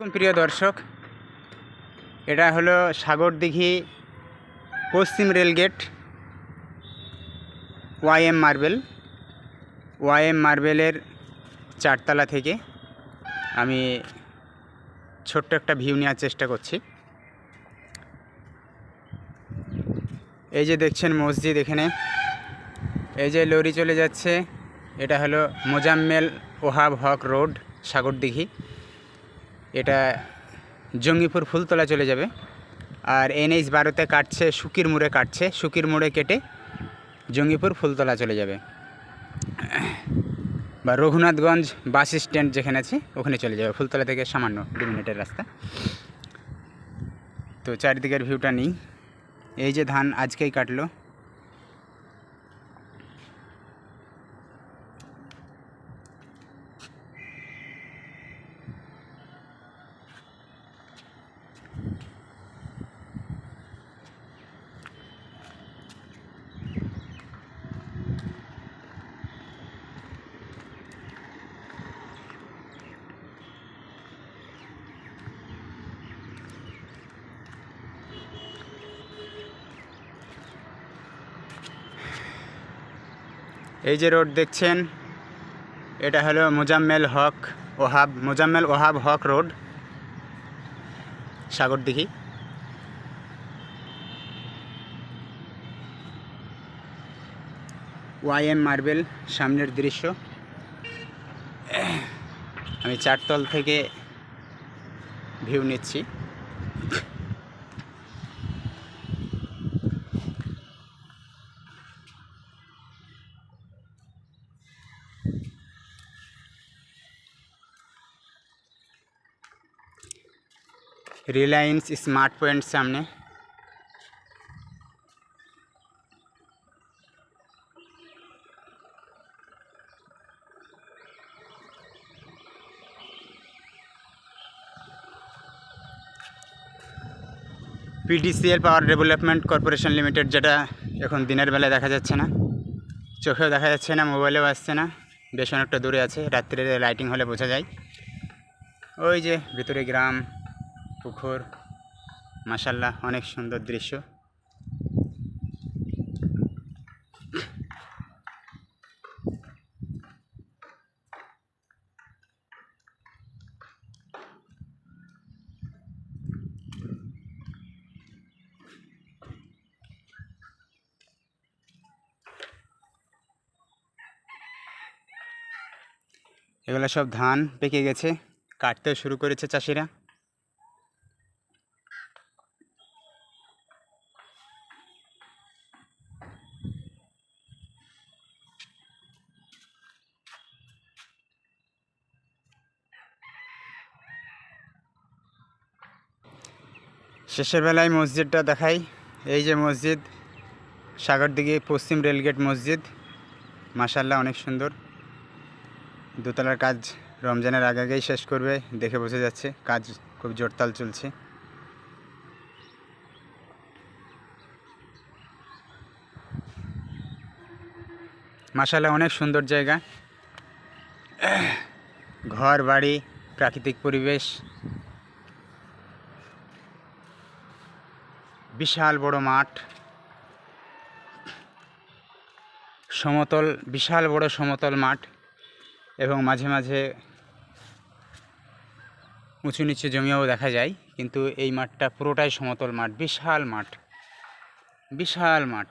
প্রিয় দর্শক, এটা হলো সাগরদিঘি পশ্চিম রেলগেট ওয়াইএম মার্বেল। ওয়াইএম মার্বেলের চারতলা থেকে আমি ছোট্ট একটা ভিউ নেওয়ার চেষ্টা করছি। এই যে দেখছেন মসজিদ এখানে। এই যে লরি চলে যাচ্ছে, এটা হলো মোজাম্মেল ওহাব হক রোড, সাগরদিঘি। এটা জঙ্গিপুর ফুলতলা চলে যাবে। আর এনএইচ বারোতে কাটছে শুকির মোড়ে কাটছে। শুকির মোড়ে কেটে জঙ্গিপুর ফুলতলা চলে যাবে। বা রঘুনাথগঞ্জ বাস স্ট্যান্ড যেখানে আছে, ওখানে চলে যাবে। ফুলতলা থেকে সামান্য দু মিনিটের রাস্তা। তো চারিদিকের ভিউটা নিই। এই যে ধান আজকেই কাটলো। এই যে রোড দেখছেন, এটা হলো Mozammel Haque Wahab, Mozammel Wahab Haque road. Sagardighi YM marble, সামনের দৃশ্য। আমি চারতল থেকে ভিউ নিচ্ছি। রিলায়েন্স স্মার্ট পয়েন্ট সামনে। PDCL power development corporation limited যেটা এখন দিনের বেলায় দেখা যাচ্ছে না। চোখেও দেখা যাচ্ছে না, মোবাইলেও আসছে না। বেশ অনেকটা দূরে আছে, রাত্রে লাইটিং হলে বোঝা যায়। ওই যে ভিতরে গ্রাম, পুকুর মাসাল্লাহ অনেক সুন্দর দৃশ্য। এগুলো সব ধান পেকে গেছে কাটতেও শুরু করেছে চাষিরা। শেষের বেলায় মসজিদটা দেখাই। এই যে মসজিদ সাগরদিঘি পশ্চিম রেলগেট মসজিদ মাসাল্লাহ অনেক সুন্দর। দোতলার কাজ রমজানের আগে আগেই শেষ করবে, দেখে বোঝা যাচ্ছে কাজ খুব জোরতাল চলছে। মাসাল্লাহ অনেক সুন্দর জায়গা। ঘর, বাড়ি, প্রাকৃতিক পরিবেশ। বিশাল বড় মাঠ। সমতল, বিশাল বড় সমতল মাঠ। এবং মাঝে মাঝে উঁচু নিচু জমিও দেখা যায়, কিন্তু এই মাঠটা পুরোটাই সমতল মাঠ, বিশাল মাঠ বিশাল মাঠ।